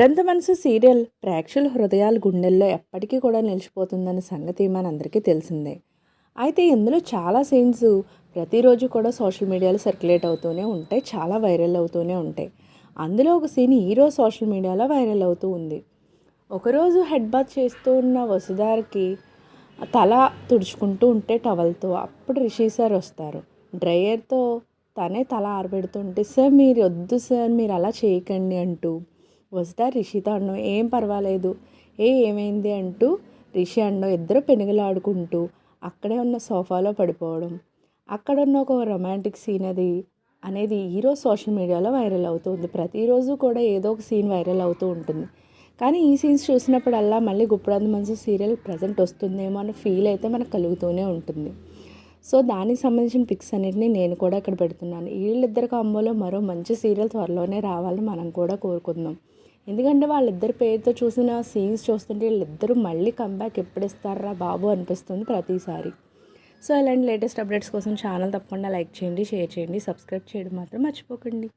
ఇక్కడంత మనసు సీరియల్ ప్రేక్షకుల హృదయాల గుండెల్లో ఎప్పటికీ కూడా నిలిచిపోతుందన్న సంగతి మనందరికీ తెలిసిందే. అయితే ఇందులో చాలా సీన్స్ ప్రతిరోజు కూడా సోషల్ మీడియాలో సర్క్యులేట్ అవుతూనే ఉంటాయి చాలా వైరల్ అవుతూనే ఉంటాయి. అందులో ఒక సీన్ ఈరోజు సోషల్ మీడియాలో వైరల్ అవుతూ ఉంది. ఒకరోజు హెడ్ బాత్ చేస్తూ ఉన్న వసుదారికి తల తుడుచుకుంటూ ఉంటే టవల్తో అప్పుడు రిషి సార్ వస్తారు. డ్రయర్తో తనే తల ఆరబెడుతుంటే సార్ మీరు వద్దు సార్ మీరు అలా చేయకండి అంటూ వస్తా రిషితో అనడం ఏం పర్వాలేదు ఏ ఏమైంది? అంటూ రిషి అన్నం ఇద్దరు పెనుగులాడుకుంటూ అక్కడే ఉన్న సోఫాలో పడిపోవడం. అక్కడ ఉన్న ఒక రొమాంటిక్ సీన్ అది అనేది ఈరోజు సోషల్ మీడియాలో వైరల్ అవుతుంది. ప్రతిరోజు కూడా ఏదో ఒక సీన్ వైరల్ అవుతూ ఉంటుంది. కానీ ఈ సీన్స్ చూసినప్పుడల్లా మళ్ళీ గుప్పడంత మనసు సీరియల్ ప్రజెంట్ వస్తుందేమో అన్న ఫీల్ అయితే మనకు కలుగుతూనే ఉంటుంది. సో దానికి సంబంధించిన పిక్స్ అన్నిటిని నేను కూడా ఇక్కడ పెడుతున్నాను. వీళ్ళిద్దరి కాంబోలో మరో మంచి సీరియల్ త్వరలోనే రావాలని మనం కూడా కోరుకుందాం. ఎందుకంటే వాళ్ళిద్దరి పేరుతో చూసిన సీన్స్ చూస్తుంటే వీళ్ళిద్దరూ మళ్ళీ కంబ్యాక్ ఎప్పుడు ఇస్తారా బాబు అనిపిస్తుంది ప్రతిసారి. సో ఇలాంటి లేటెస్ట్ అప్డేట్స్ కోసం ఛానల్ తప్పకుండా లైక్ చేయండి షేర్ చేయండి సబ్స్క్రైబ్ చేయడం మాత్రం మర్చిపోకండి.